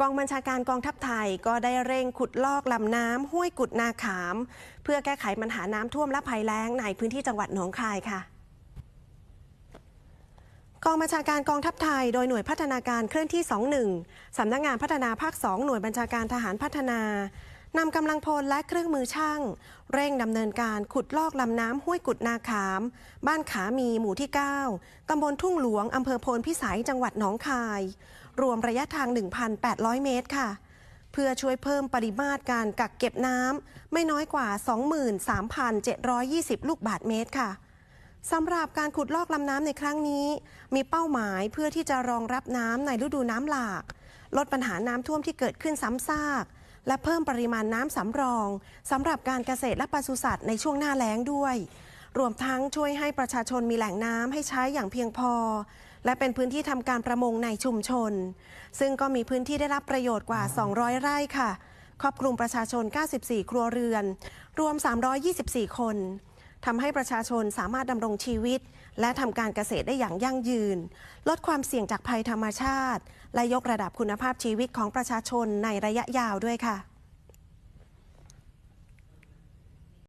กองบัญชาการกองทัพไทยก็ได้เร่งขุดลอกลำน้ำห้วยกุดนาขาม เพื่อแก้ไขปัญหาน้ำท่วมและภัยแล้งในพื้นที่จังหวัดหนองคายค่ะกองบัญชาการกองทัพไทย โดยหน่วยพัฒนาการเคลื่อนที่ 21 สำนักงานพัฒนาภาค 2 หน่วยบัญชาการทหารพัฒนา นำกำลังพลและเครื่องมือช่าง เร่งดำเนินการขุดลอกลำน้ำห้วยกุดนาขาม บ้านขามีหมู่ที่ 9 ตำบลทุ่งหลวง อำเภอโพนพิสัยจังหวัดหนองคาย รวมระยะทาง 1,800 เมตรค่ะ เพื่อช่วยเพิ่มปริมาตรการกักเก็บน้ำไม่น้อยกว่า 23,720 ลูกบาทเมตรค่ะสำหรับการขุดลอกลำน้ำในครั้งนี้ มีเป้าหมายเพื่อที่จะรองรับน้ำในฤดูน้ำหลาก ลดปัญหาน้ำท่วมที่เกิดขึ้นซ้ำซาก และเพิ่มปริมาณน้ำสำรองสำหรับการเกษตรและปศุสัตว์ในช่วงหน้าแล้งด้วย รวมทั้งช่วยให้ประชาชนมีแหล่งน้ำให้ใช้อย่างเพียงพอ และเป็นพื้นที่ทำการประมงในชุมชน ซึ่งก็มีพื้นที่ได้รับประโยชน์กว่า 200 ไร่ค่ะ ครอบคลุมประชาชน 94 ครัวเรือน รวม 324 คน ทำให้ประชาชนสามารถดำรงชีวิต และทำการเกษตรได้อย่างยั่งยืน ลดความเสี่ยงจากภัยธรรมชาติ และยกระดับคุณภาพชีวิตของประชาชนในระยะยาวด้วยค่ะ